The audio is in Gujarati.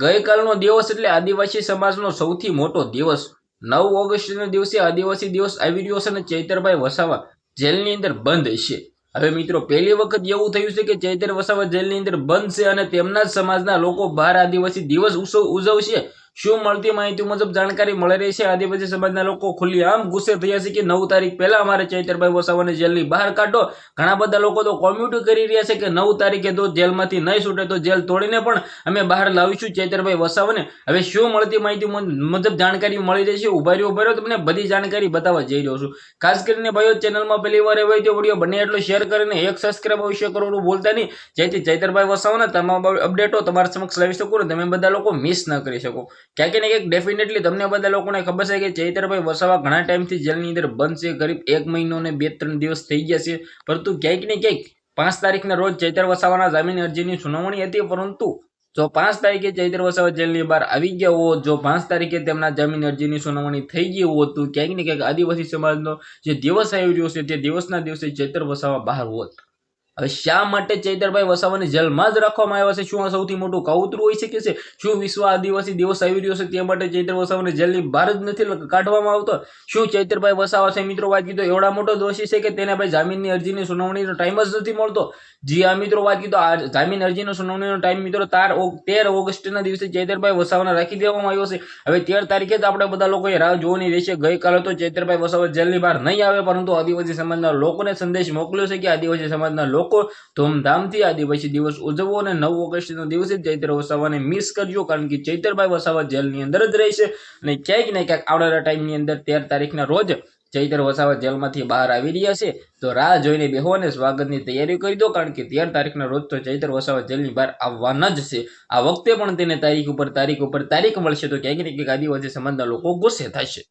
ગઈકાલનો દિવસ એટલે આદિવાસી સમાજનો સૌથી મોટો દિવસ. નવ ઓગસ્ટના દિવસે આદિવાસી દિવસ આવી રહ્યો છે અને ચૈતરભાઈ વસાવા જેલની અંદર બંધ છે. હવે મિત્રો, પહેલી વખત એવું થયું છે કે ચૈતર વસાવા જેલની અંદર બંધ છે અને તેમના જ સમાજના લોકો બહાર આદિવાસી દિવસ ઉત્સવ ઉજવશે. શું મળતી માહિતી મુજબ જાણકારી મળી રહી છે? આદિવાસી સમાજના લોકો ખુલ્લી આમ ગુસ્સે થયા છે કે નવ તારીખ પહેલા અમારે ચૈતરભાઈ વસાવાને જેલની બહાર કાઢો. ઘણા બધા લોકો તો કોમ્યુટી કરી રહ્યા છે કે નવ તારીખે તો જેલમાંથી નહીં છૂટે તો જેલ તોડીને પણ અમે બહાર લાવીશું ચૈતરભાઈ વસાવાને. હવે શું મળતી માહિતી મુજ- મુજબ જાણકારી મળી રહી છે? ઊભા રહ્યો ઊભા તમને બધી જાણકારી બતાવવા જઈ રહ્યો છું. ખાસ કરીને ભાઈઓ, ચેનલમાં પહેલી વાર હોય તો વીડિયો બને એટલો શેર કરીને એક સબસ્ક્રાઇબ અવશ્ય કરવાનું ભૂલતા નહીં. જેથી ચૈતરભાઈ વસાવાના તમામ અપડેટો તમારા સમક્ષ લાવી શકું ને તમે બધા લોકો મિસ ન કરી શકો. ક્યાંક ને ક્યાંક ડેફિનેટલી તમને બધા લોકોને ખબર છે કે ચૈતરભાઈ વસાવા ઘણા ટાઈમથી જેલની અંદર બંધ છે કરીબ એક મહિનો ને બે ત્રણ દિવસ થઈ ગયા છે. પરંતુ ક્યાંક ને ક્યાંક પાંચ તારીખના રોજ ચૈતર વસાવાના જામીન અરજીની સુનાવણી હતી, પરંતુ જો પાંચ તારીખે ચૈતર વસાવા જેલની બહાર આવી ગયા હોત, જો પાંચ તારીખે તેમના જામીન અરજીની સુનાવણી થઈ ગઈ હોત, તો ક્યાંક ને ક્યાંક આદિવાસી સમાજનો જે દિવસ આવી રહ્યો છે, તે દિવસના દિવસે ચૈતર વસાવા બહાર હોત. હવે શા માટે ચૈતરભાઈ વસાવાને જેલમાં જ રાખવામાં આવ્યા છે? શું આ સૌથી મોટું કાવતરું હોઈ શકે છે? શું વિશ્વ આદિવાસી દિવસ આવી રહ્યો છે તે માટે ચૈતર વસાવાને જેલની બહાર જ નથી કાઢવામાં આવતો? શું ચૈતરભાઈ વસાવા છે? મિત્રો, વાત કીધો એવડા મોટો દોષી છે કે તેને ભાઈ જામીનની અરજીની સુનાવણીનો ટાઈમ જ નથી મળતો? જી આ મિત્રો, વાત કીધો આ જામીન અરજીનો સુનાવણીનો ટાઈમ, મિત્રો, તાર તેર ઓગસ્ટના દિવસે ચૈતરભાઈ વસાવાને રાખી દેવામાં આવ્યો છે. હવે તેર તારીખે જ આપણે બધા લોકોએ રાહ જોવાની રહેશે. ગઈકાલે તો ચૈતરભાઈ વસાવા જેલની બહાર નહીં આવે, પરંતુ આદિવાસી સમાજના લોકોને સંદેશ મોકલ્યો છે કે આદિવાસી સમાજના લોકો ધૂમધામથી આદિવાસી દિવસ ઉજવો અને નવ ઓગસ્ટનો દિવસે ચૈત્ર વસાવાને મિસ કરજો, કારણ કે ચૈતરભાઈ વસાવા જેલની અંદર જ રહેશે. અને ક્યાંક ને ક્યાંક આવનારા ટાઈમની અંદર તેર તારીખના રોજ ચૈતર વસાવા જેલમાંથી બહાર આવી રહ્યા છે. તો રાહ જોઈને બેહો અને સ્વાગતની તૈયારી કરી દો, કારણ કે તેર તારીખના રોજ તો ચૈતર વસાવા જેલની બહાર આવવાના જ છે. આ વખતે પણ તેને તારીખ ઉપર તારીખ ઉપર તારીખ મળશે તો ક્યાંક ને ક્યાંક આદિવાસી સમાજના લોકો ગુસ્સે થશે.